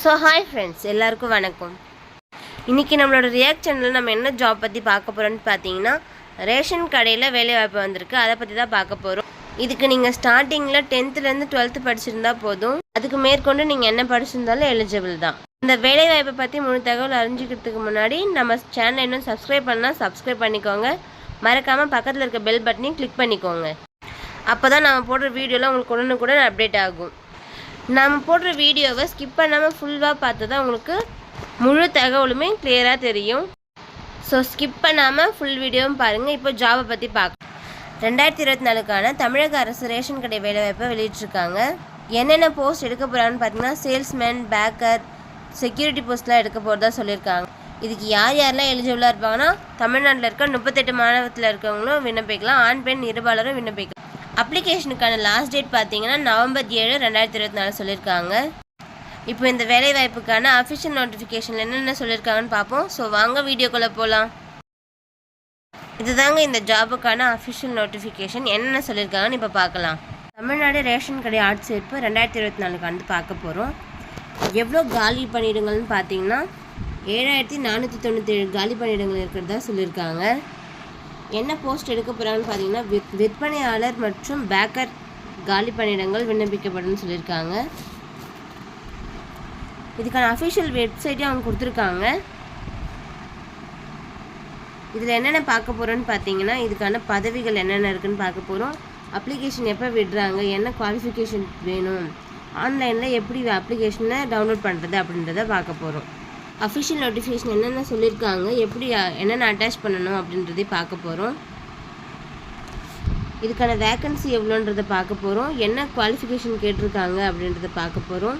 So hi friends எல்லாருக்கும் வணக்கம். இன்றைக்கி நம்மளோட ரியாக்ட் சேனலில் நம்ம என்ன ஜாப் பற்றி பார்க்க போகிறோம்னு பார்த்தீங்கன்னா ரேஷன் கடையில் வேலைவாய்ப்பு வந்திருக்கு. அதை பற்றி தான் பார்க்க போகிறோம் இதுக்கு நீங்கள் ஸ்டார்டிங்கில் டென்த்துலேருந்து டுவெல்த்து படிச்சிருந்தா போதும். அதுக்கு மேற்கொண்டு நீங்கள் என்ன படிச்சிருந்தாலும் எலிஜிபிள் தான். இந்த வேலைவாய்ப்பை பற்றி முழு தகவல் அறிஞ்சிக்கிறதுக்கு முன்னாடி நம்ம சேனலை இன்னும் சப்ஸ்கிரைப் பண்ணால் சப்ஸ்கிரைப் பண்ணிக்கோங்க. மறக்காமல் பக்கத்தில் இருக்க பெல் பட்டனையும் கிளிக் பண்ணிக்கோங்க. அப்போ தான் நம்ம போடுற வீடியோலாம் உங்களுக்கு உடனுக்குடன் அப்டேட் ஆகும். நம்ம போடுற வீடியோவை ஸ்கிப் பண்ணாமல் ஃபுல்லாக பார்த்து தான் உங்களுக்கு முழு தகவலுமே கிளியராக தெரியும். ஸோ ஸ்கிப் பண்ணாமல் ஃபுல் வீடியோவும் பாருங்கள் இப்போ ஜாபை பற்றி பார்க்க ரெண்டாயிரத்தி இருபத்தி நாலுக்கான தமிழக அரசு ரேஷன் கடை வேலைவாய்ப்பை வெளியிட்டிருக்காங்க. என்னென்ன போஸ்ட் எடுக்க போகிறாங்கன்னு பார்த்தீங்கன்னா சேல்ஸ்மேன் பேக்கர் செக்யூரிட்டி போஸ்ட்லாம் எடுக்க போகிறதா சொல்லியிருக்காங்க. இதுக்கு யார் யாரெல்லாம் எலிஜிபிளாக இருப்பாங்கன்னா தமிழ்நாட்டில் இருக்க முப்பத்தெட்டு மாநிலத்தில் இருக்கவங்களும் விண்ணப்பிக்கலாம். ஆண் பெண் இருபாலரும் விண்ணப்பிக்கலாம். அப்ளிகேஷனுக்கான லாஸ்ட் டேட் பார்த்தீங்கன்னா நவம்பர் ஏழு ரெண்டாயிரத்தி இருபத்தி நாலு சொல்லியிருக்காங்க. இப்போ இந்த வேலைவாய்ப்புக்கான அஃபிஷியல் நோட்டிஃபிகேஷனில் என்னென்ன சொல்லியிருக்காங்கன்னு பார்ப்போம். ஸோ வாங்க வீடியோக்குள்ளே போகலாம் இதுதாங்க இந்த ஜாபுக்கான அஃபிஷியல் நோட்டிஃபிகேஷன் என்னென்ன சொல்லியிருக்காங்கன்னு இப்போ பார்க்கலாம். தமிழ்நாடு ரேஷன் கடை ஆட்சேர்ப்பு ரெண்டாயிரத்தி இருபத்தி நாலுக்கு வந்து பார்க்க போகிறோம் எவ்வளோ காலி பணியிடங்கள்னு பார்த்தீங்கன்னா ஏழாயிரத்தி நானூற்றி தொண்ணூற்றி ஏழு காலி பணியிடங்கள் இருக்கிறதா சொல்லியிருக்காங்க. என்ன போஸ்ட் எடுக்க போகிறாங்கன்னு பார்த்தீங்கன்னா விற் விற்பனையாளர் மற்றும் பேக்கர் காலி பணியிடங்கள் விண்ணப்பிக்கப்படும் சொல்லியிருக்காங்க. இதுக்கான அஃபிஷியல் வெப்சைட்டே அவங்க கொடுத்துருக்காங்க. இதில் என்னென்ன பார்க்க போகிறோன்னு பார்த்தீங்கன்னா இதுக்கான பதவிகள் என்னென்ன இருக்குன்னு பார்க்க போகிறோம் அப்ளிகேஷன் எப்போ விடுறாங்க என்ன குவாலிஃபிகேஷன் வேணும் ஆன்லைனில் எப்படி அப்ளிகேஷனை டவுன்லோட் பண்ணுறது அப்படின்றத பார்க்க போகிறோம் அஃபிஷியல் நோட்டிஃபிகேஷன் என்னென்ன சொல்லியிருக்காங்க எப்படி என்னென்ன அட்டாச் பண்ணணும் அப்படின்றதே பார்க்க போகிறோம் இதுக்கான வேக்கன்சி எவ்வளோன்றதை பார்க்க போகிறோம் என்ன குவாலிஃபிகேஷன் கேட்டிருக்காங்க அப்படின்றத பார்க்க போகிறோம்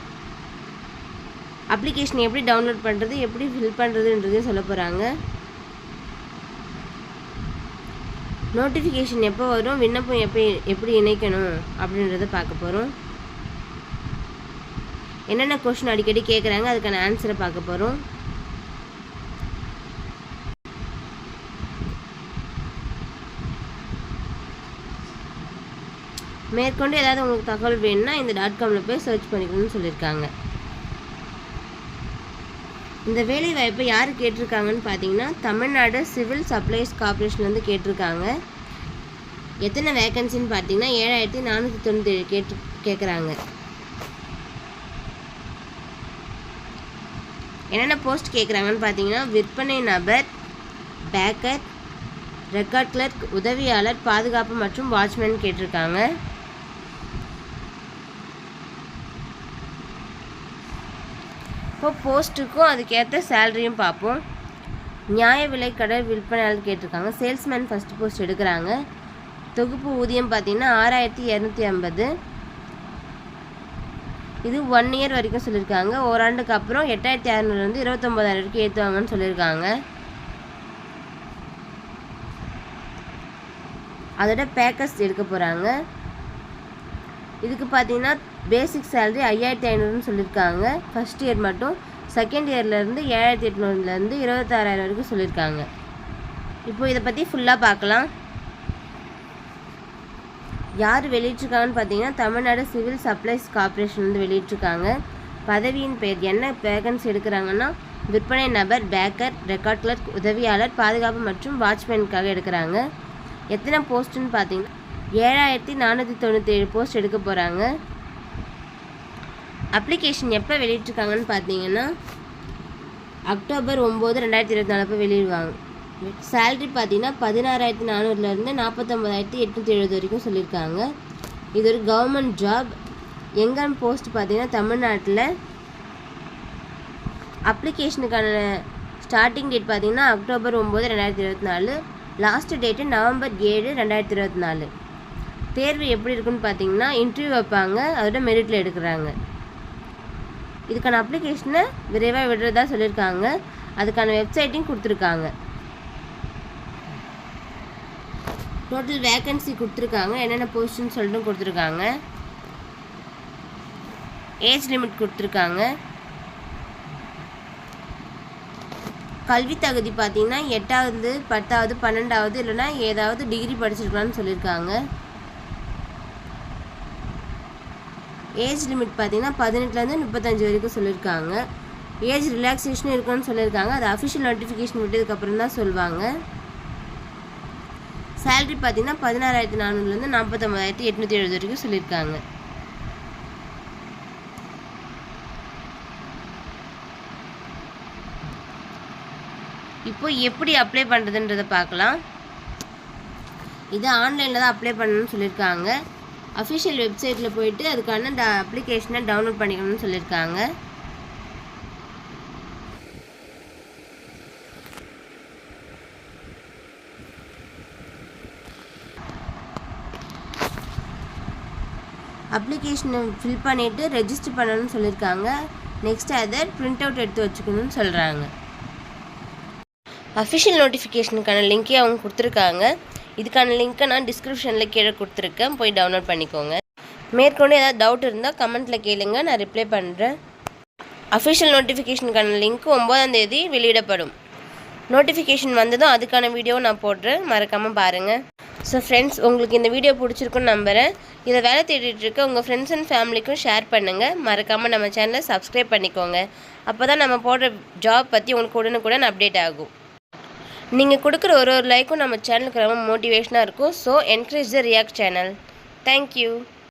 அப்ளிகேஷன் எப்படி டவுன்லோட் பண்ணுறது எப்படி ஃபில் பண்ணுறதுன்றதையும் சொல்ல போகிறாங்க நோட்டிஃபிகேஷன் எப்போ வரும் விண்ணப்பம் எப்போ எப்படி இணைக்கணும் அப்படின்றத பார்க்க போகிறோம் என்னென்ன கொஷின் அடிக்கடி கேட்குறாங்க அதுக்கான ஆன்சரை பார்க்க போகிறோம் மேற்கொண்டு ஏதாவது உங்களுக்கு தகவல் வேணும்னா இந்த டாட் காமில் போய் சர்ச் பண்ணிக்கணும்னு சொல்லியிருக்காங்க. இந்த வேலை வாய்ப்பை யார் கேட்டிருக்காங்கன்னு பார்த்தீங்கன்னா தமிழ்நாடு சிவில் சப்ளைஸ் கார்பரேஷன்லேருந்து கேட்டிருக்காங்க. எத்தனை வேகன்சின்னு பார்த்தீங்கன்னா ஏழாயிரத்தி நானூற்றி தொண்ணூற்றி கேட்டு கேட்குறாங்க என்னென்ன போஸ்ட் கேட்குறாங்கன்னு பார்த்தீங்கன்னா விற்பனை நபர் பேக்கர் ரெக்கார்ட் கிளர்க் உதவியாளர் பாதுகாப்பு மற்றும் வாட்ச்மேன் கேட்டிருக்காங்க. இப்போ போஸ்ட்டுக்கும் அதுக்கேற்ற சேலரியும் பார்ப்போம். நியாய விலை கடை விற்பனையாளர் கேட்டிருக்காங்க. சேல்ஸ்மேன் ஃபஸ்ட்டு போஸ்ட் எடுக்கிறாங்க. தொகுப்பு ஊதியம் பார்த்திங்கன்னா ஆறாயிரத்தி இரநூத்தி ஐம்பது. இது ஒன் இயர் வரைக்கும் சொல்லியிருக்காங்க. ஓராண்டுக்கு அப்புறம் எட்டாயிரத்தி அறநூறுலேருந்து இருபத்தொம்போதாயிரம் வரைக்கும் ஏற்றுவாங்கன்னு சொல்லியிருக்காங்க. அதோட பேக்கர்ஸ் எடுக்க போகிறாங்க இதுக்கு பார்த்தீங்கன்னா பேசிக் சேலரி ஐயாயிரத்தி ஐநூறுன்னு சொல்லியிருக்காங்க. ஃபஸ்ட் இயர் மட்டும். செகண்ட் இயர்லேருந்து ஏழாயிரத்தி எட்நூறுலேருந்து இருபத்தாறாயிரம் வரைக்கும் சொல்லியிருக்காங்க. இப்போ இதை பற்றி ஃபுல்லாக பார்க்கலாம். யார் வெளியிட்டிருக்காங்கன்னு பார்த்தீங்கன்னா தமிழ்நாடு சிவில் சப்ளைஸ் கார்பரேஷன் வந்து வெளியிட்டிருக்காங்க. பதவியின் பெயர் என்ன? வேகன்ஸ் எடுக்கிறாங்கன்னா விற்பனை நபர் பேக்கர் ரெக்கார்ட் கிளர்க் உதவியாளர் பாதுகாப்பு மற்றும் வாட்ச்மேனுக்காக எடுக்கிறாங்க. எத்தனை போஸ்ட்டுன்னு பார்த்தீங்கன்னா ஏழாயிரத்தி நானூற்றி தொண்ணூற்றி ஏழு போஸ்ட் எடுக்க போகிறாங்க அப்ளிகேஷன் எப்போ வெளியிட்டிருக்காங்கன்னு பார்த்தீங்கன்னா அக்டோபர் ஒம்பது ரெண்டாயிரத்தி இருபத்தி நாலு வெளியிடுவாங்க. சேல்ரி பார்த்தீங்கன்னா பதினாறாயிரத்தி நானூறுலேருந்து நாற்பத்தொம்பதாயிரத்தி எட்நூற்றி எழுபது வரைக்கும் சொல்லியிருக்காங்க. இது ஒரு கவர்மெண்ட் ஜாப் எங்கான் போஸ்ட் பார்த்தீங்கன்னா தமிழ்நாட்டில். அப்ளிகேஷனுக்கான ஸ்டார்டிங் டேட் பார்த்தீங்கன்னா அக்டோபர் ஒம்பது ரெண்டாயிரத்தி இருபத்தி நாலு. லாஸ்ட் டேட்டு நவம்பர் ஏழு ரெண்டாயிரத்தி இருபத்தி நாலு. தேர்வு எப்படி இருக்குன்னு பார்த்தீங்கன்னா இன்டர்வியூ வைப்பாங்க. அதோட மெரிட்டில் எடுக்கிறாங்க. இதுக்கான அப்ளிகேஷனை விரைவாக விடுறதா சொல்லியிருக்காங்க. அதுக்கான வெப்சைட்டையும் கொடுத்துருக்காங்க. டோட்டல் வேகன்சி கொடுத்துருக்காங்க. என்னென்ன போஸ்ட்டுன்னு சொல்லிட்டு கொடுத்துருக்காங்க. ஏஜ் லிமிட் கொடுத்துருக்காங்க. கல்வி தகுதி பார்த்தீங்கன்னா எட்டாவது பத்தாவது பன்னெண்டாவது இல்லைன்னா ஏதாவது டிகிரி படிச்சிருக்கலாம்னு சொல்லியிருக்காங்க. ஏஜ் லிமிட் பார்த்தீங்கன்னா பதினெட்டுலேருந்து முப்பத்தஞ்சு வரைக்கும் சொல்லியிருக்காங்க. ஏஜ் ரிலாக்ஸேஷன் இருக்குன்னு சொல்லியிருக்காங்க. அது அஃபிஷியல் நோட்டிஃபிகேஷன் விட்டதுக்கப்புறம் தான் சொல்லுவாங்க. சேலரி பார்த்தீங்கன்னா பதினாறாயிரத்தி நானூறுலேருந்து நாற்பத்தொம்பதாயிரத்தி எட்நூற்றி எழுபது வரைக்கும் சொல்லியிருக்காங்க. இப்போ எப்படி அப்ளை பண்ணுறதுன்றதை பார்க்கலாம். இது ஆன்லைனில் தான் அப்ளை பண்ணணும்னு சொல்லியிருக்காங்க. அஃபிஷியல் வெப்சைட்டில் போயிட்டு அதுக்கான ட அப்ளிகேஷனை டவுன்லோட் பண்ணிக்கணும்னு சொல்லியிருக்காங்க. அப்ளிகேஷனை ஃபில் பண்ணிவிட்டு ரெஜிஸ்டர் பண்ணணும்னு சொல்லியிருக்காங்க. நெக்ஸ்ட் அதை பிரிண்ட் அவுட் எடுத்து வச்சுக்கணும்னு சொல்கிறாங்க அஃபிஷியல் நோட்டிஃபிகேஷனுக்கான லிங்க்கே அவங்க கொடுத்துருக்காங்க. இதுக்கான லிங்க்கை நான் டிஸ்கிரிப்ஷனில் கீழே கொடுத்துருக்கேன். போய் டவுன்லோட் பண்ணிக்கோங்க. மேற்கொண்டு ஏதாவது டவுட் இருந்தால் கமெண்ட்டில் கேளுங்க. நான் ரிப்ளை பண்ணுறேன் அஃபிஷியல் நோட்டிஃபிகேஷனுக்கான லிங்க் ஒம்பதாம் தேதி வெளியிடப்படும். நோட்டிஃபிகேஷன் வந்ததும் அதுக்கான வீடியோ நான் போடுறேன். மறக்காமல் பாருங்கள் ஸோ ஃப்ரெண்ட்ஸ் உங்களுக்கு இந்த வீடியோ பிடிச்சிருக்குன்னு நம்புகிறேன் இதை வேலை தேடிட்டுருக்க உங்கள் ஃப்ரெண்ட்ஸ் அண்ட் ஃபேமிலிக்கும் ஷேர் பண்ணுங்கள் மறக்காமல் நம்ம சேனலை சப்ஸ்கிரைப் பண்ணிக்கோங்க. அப்போ தான் நம்ம போடுற ஜாப் பற்றி உங்களுக்கு உடனுக்குடன் அப்டேட் ஆகும். நீங்கள் கொடுக்குற ஒரு ஒரு லைக்கும் நம்ம சேனலுக்கு ரொம்ப மோட்டிவேஷனாக இருக்கும். So encourage the react channel thank you